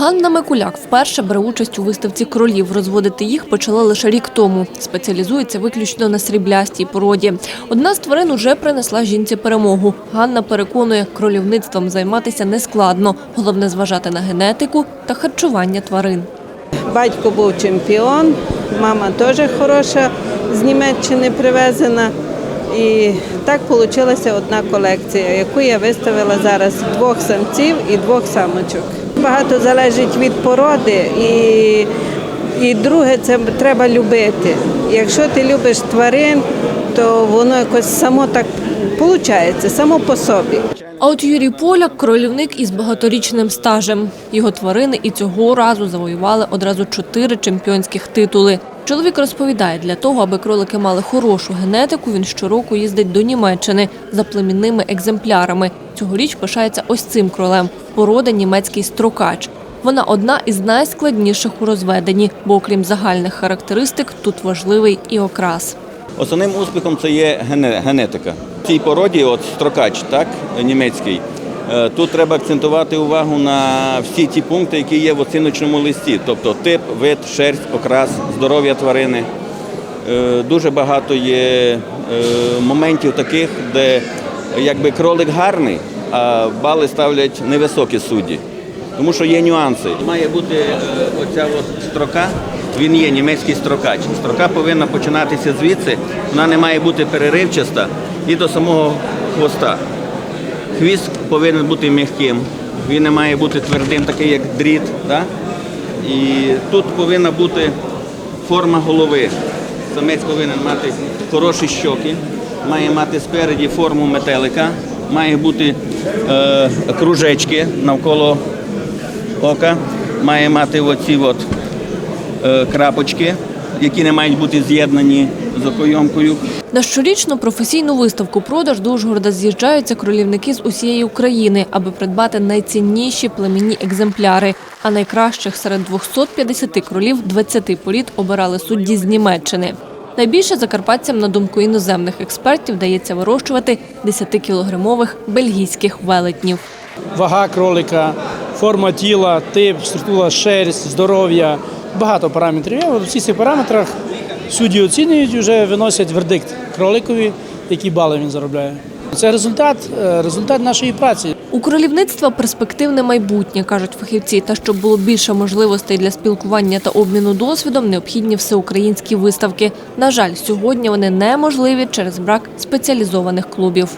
Ганна Микуляк вперше бере участь у виставці кролів. Розводити їх почала лише рік тому. Спеціалізується виключно на сріблястій породі. Одна з тварин уже принесла жінці перемогу. Ганна переконує, кролівництвом займатися не складно. Головне зважати на генетику та харчування тварин. Батько був чемпіон, мама теж хороша, з Німеччини привезена. І так вийшла одна колекція, яку я виставила зараз двох самців і двох самочок. Багато залежить від породи, і, і друге це треба любити. Якщо ти любиш тварин, то воно якось само так виходить, само по собі. А от Юрій Поляк – кролівник із багаторічним стажем. Його тварини і цього разу завоювали одразу чотири чемпіонських титули. Чоловік розповідає, для того, аби кролики мали хорошу генетику, він щороку їздить до Німеччини за племінними екземплярами. Цьогоріч пишається ось цим кролем – порода німецький строкач. Вона одна із найскладніших у розведенні, бо окрім загальних характеристик, тут важливий і окрас. Основним успіхом це є гене- генетика. В цій породі, от строкач, так, німецький, тут треба акцентувати увагу на всі ті пункти, які є в оціночному листі, тобто тип, вид, шерсть, окрас, здоров'я тварини. Е, Дуже багато є е, моментів таких, де якби кролик гарний, а бали ставлять невисокі судді. Тому що є нюанси. Має бути е, оця от строка, він є німецький строкач. Строка повинна починатися звідси, вона не має бути переривчаста і до самого хвоста. Хвіст повинен бути м'яким, він не має бути твердим, такий як дріт. Да? І тут повинна бути форма голови. Самець повинен мати хороші щоки, має мати спереді форму метелика, має бути е, кружечки навколо ока, має мати оці от, е, крапочки, які не мають бути з'єднані з окойомкою. На щорічну професійну виставку продаж до Ужгорода з'їжджаються кролівники з усієї України, аби придбати найцінніші племінні екземпляри. А найкращих серед 250 кролів 20 порід обирали судді з Німеччини. Найбільше закарпатцям, на думку іноземних експертів, дається вирощувати 10-кілограмових бельгійських велетнів. вага кролика, форма тіла, тип, структура, шерсть, здоров'я, багато параметрів. є. От всі цих параметрах судді оцінюють, вже виносять вердикт кроликові, які бали він заробляє. Це результат, е, результат нашої праці. У кролівництва перспективне майбутнє, кажуть фахівці. Та щоб було більше можливостей для спілкування та обміну досвідом, необхідні всеукраїнські виставки. На жаль, сьогодні вони неможливі через брак спеціалізованих клубів.